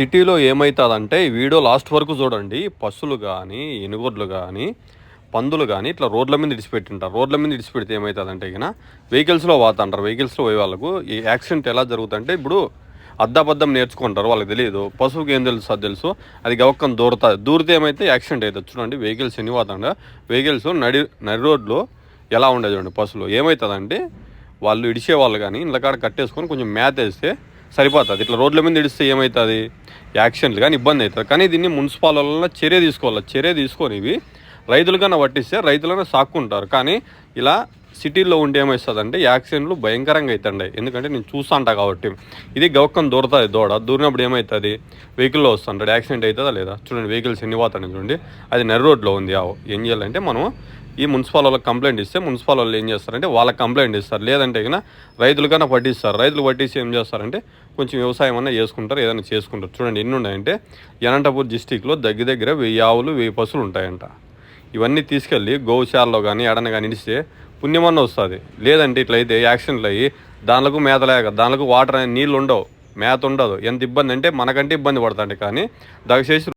సిటీలో ఏమవుతుందంటే ఈ వీడియో లాస్ట్ వరకు చూడండి. పశువులు కానీ ఎనుగోడ్లు కానీ పందులు కానీ ఇట్లా రోడ్ల మీద ఇడిచిపెట్టింటారు. రోడ్ల మీద ఇడిచిపెడితే ఏమవుతుందంటే ఇక వెహికల్స్లో పోతుంటారు వెహికల్స్లో పోయే వాళ్ళకు ఈ యాక్సిడెంట్ ఎలా జరుగుతుందంటే ఇప్పుడు అద్దబద్దం నేర్చుకుంటారు వాళ్ళకి తెలియదు పశువుకి ఏం తెలుసు అది తెలుసు. అది గవక్కని దూరతా దూరితే ఏమైతే యాక్సిడెంట్ అవుతుంది చూడండి వెహికల్స్ ఎన్ని పోతుండగా వెహికల్స్ నడి నడి రోడ్లో ఎలా ఉండేది చూడండి పశువులు. ఏమవుతుందంటే వాళ్ళు ఇడిచే వాళ్ళు కానీ ఇళ్ళ కాడ కట్టేసుకొని కొంచెం మ్యాత్ వేస్తే సరిపోతుంది. ఇట్లా రోడ్ల మీద ఇడిస్తే ఏమవుతుంది యాక్సిడెంట్లు కానీ ఇబ్బంది అవుతుంది. కానీ దీన్ని మున్సిపాల్ వల్ల చర్య తీసుకోవాలి. చర్య తీసుకొని ఇవి రైతులకన్నా పట్టిస్తే రైతులను సాక్కుంటారు. కానీ ఇలా సిటీల్లో ఉంటే ఏమవుతుందంటే యాక్సిడెంట్లు భయంకరంగా అవుతుంటాయి. ఎందుకంటే నేను చూస్తాంట కాబట్టి. ఇది గవక్కం దూరుతుంది దూడ. దూరినప్పుడు ఏమవుతుంది? వెహికల్లో వస్తుంటాడు. యాక్సిడెంట్ అవుతుందా లేదా? చూడండి వెహికల్స్ ఎన్ని పోతాయి చూడండి. అది నెర్ర రోడ్లో ఉంది. ఆవు ఏం చేయాలంటే మనం ఈ మున్సిపల్ వాళ్ళకి కంప్లైంట్ ఇస్తే మున్సిపల్ వాళ్ళు ఏం చేస్తారంటే వాళ్ళకి కంప్లైంట్ ఇస్తారు. లేదంటే కన్నా రైతులకన్నా పట్టిస్తారు. రైతులు పట్టిస్తే ఏం చేస్తారంటే కొంచెం వ్యవసాయం అన్నా చేసుకుంటారు ఏదైనా చేసుకుంటారు. చూడండి ఎన్ని ఉన్నాయంటే అనంతపూర్ డిస్టిక్లో దగ్గర దగ్గర వెయ్యి ఆవులు వెయ్యి పశువులు ఉంటాయంట. ఇవన్నీ తీసుకెళ్ళి గోశాలలో కానీ ఎడన కానీ ఇడిస్తే పుణ్యమన్న వస్తుంది. లేదంటే ఇట్లయితే యాక్సిడెంట్లు అయ్యి దానిలకు మేత లేక దానిలకు వాటర్ నీళ్ళు ఉండవు. మేత ఉండదు. ఎంత ఇబ్బంది అంటే మనకంటే ఇబ్బంది పడుతుంది కానీ దయచేసి